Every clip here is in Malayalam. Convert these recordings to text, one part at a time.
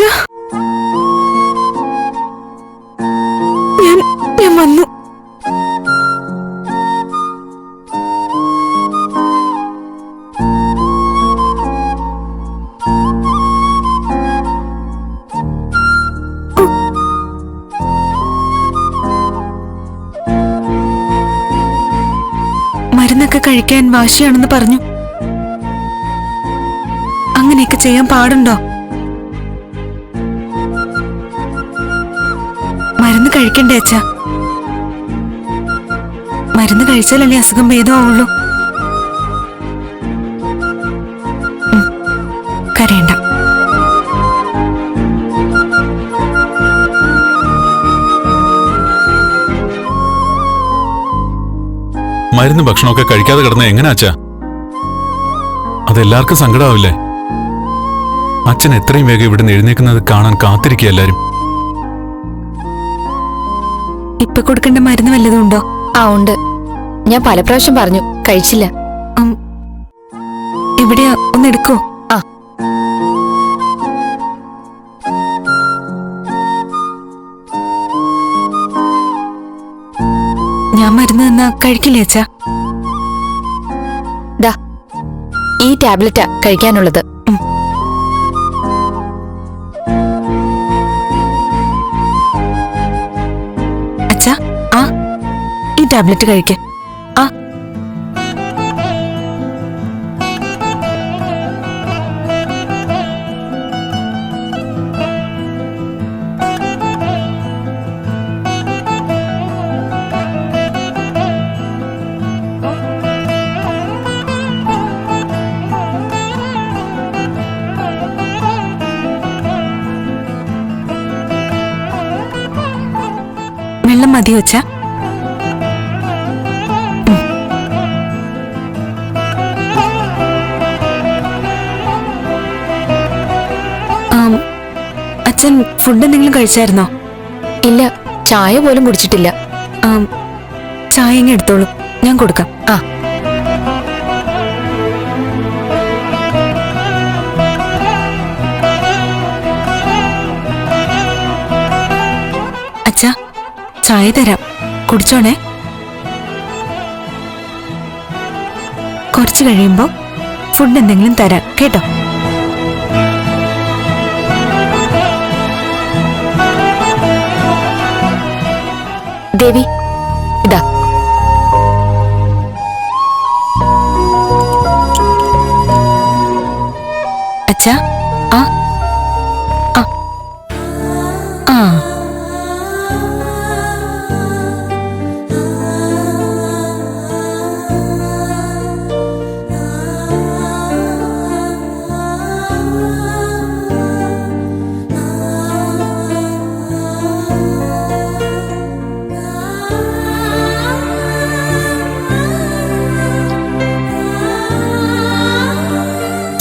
ഞാൻ മരുന്നൊക്കെ കഴിക്കാൻ വാശിയാണെന്ന് പറഞ്ഞു. അങ്ങനെയൊക്കെ ചെയ്യാൻ പാടുണ്ടോ? കഴിക്കണ്ടേ അച്ഛ? മരുന്ന് കഴിച്ചാലല്ലേ അസുഖം ഭേദമാവുള്ളൂ. കരയണ്ട. മരുന്ന് ഭക്ഷണമൊക്കെ കഴിക്കാതെ കിടന്ന എങ്ങനെ അച്ഛാ? അതെല്ലാവർക്കും സങ്കടാവില്ലേ? അച്ഛൻ എത്രയും വേഗം ഇവിടുന്ന് എഴുന്നേക്കുന്നത് കാണാൻ കാത്തിരിക്കുക എല്ലാരും. ഇപ്പൊ കൊടുക്കേണ്ട മരുന്ന് വല്ലതും ഉണ്ടോ? ആ ഉണ്ട്. ഞാൻ പല പ്രാവശ്യം പറഞ്ഞു. കഴിച്ചില്ല. ഇവിടെയാ ഇവിടെ ഒന്ന് എടുക്കോ? ആ. ഞാൻ മരുന്ന് തന്നാ കഴിക്കില്ലേ അച്ഛാ? ഈ ടാബ്ലറ്റാ കഴിക്കാനുള്ളത്. ടാബ്ലറ്റ് കഴിക്ക. ആ. മതിയോ അച്ഛാ അച്ഛൻ ഫുഡ് എന്തെങ്കിലും കഴിച്ചായിരുന്നോ? ഇല്ല ചായ പോലും കുടിച്ചിട്ടില്ല. ആ ചായ ഇങ്ങനെ എടുത്തോളൂ. ഞാൻ കൊടുക്കാം. ആ. അച്ഛാ ചായ തരാം. കുടിച്ചോണേ. കുറച്ച് കഴിയുമ്പോൾ ഫുഡ് എന്തെങ്കിലും തരാം. കേട്ടോ? ദേവി. ഇതാ. അച്ഛാ ആ. ആ.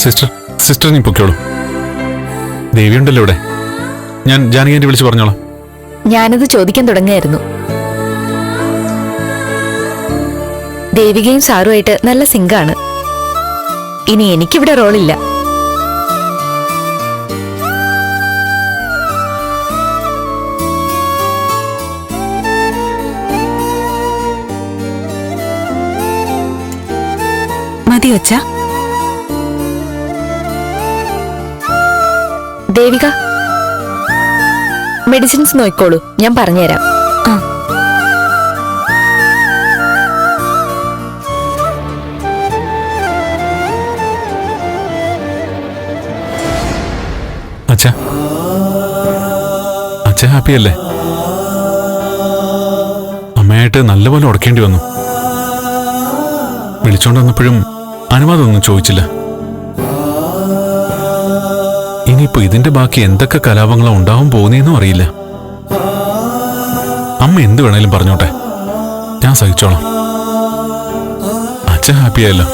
സിസ്റ്റർ സിസ്റ്റർ നീ പൊക്കോളൂ ദേവിയുണ്ടല്ലോ ഇവിടെ. ഞാൻ ജാനകിയെ വിളിച്ച് പറഞ്ഞോളാം. ഞാനത് ചോദിക്കാൻ തുടങ്ങുകയായിരുന്നു. ദേവികയും സാറുമായിട്ട് നല്ല സിങ്കാണ്. ഇനി എനിക്കിവിടെ റോളില്ല. മതി അച്ഛാ. ദേവിക മെഡിസിൻസ് നോയിക്കോളൂ. ഞാൻ പറഞ്ഞുതരാം. അച്ഛാ അച്ഛ. അച്ഛ ഹാപ്പി അല്ലേ അമ്മയായിട്ട് നല്ലപോലെ ഉടക്കേണ്ടി വന്നു. വിളിച്ചോണ്ട് വന്നപ്പോഴും അനുവാദമൊന്നും ചോദിച്ചില്ല. ഇനിയിപ്പോ ഇതിന്റെ ബാക്കി എന്തൊക്കെ കലാപങ്ങളാ ഉണ്ടാവാൻ പോകുന്നേന്നും അറിയില്ല. അമ്മ എന്ത് വേണേലും പറഞ്ഞോട്ടെ. ഞാൻ സഹിച്ചോളാം. അച്ഛൻ ഹാപ്പിയായല്ലോ.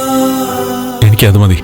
എനിക്കത് മതി.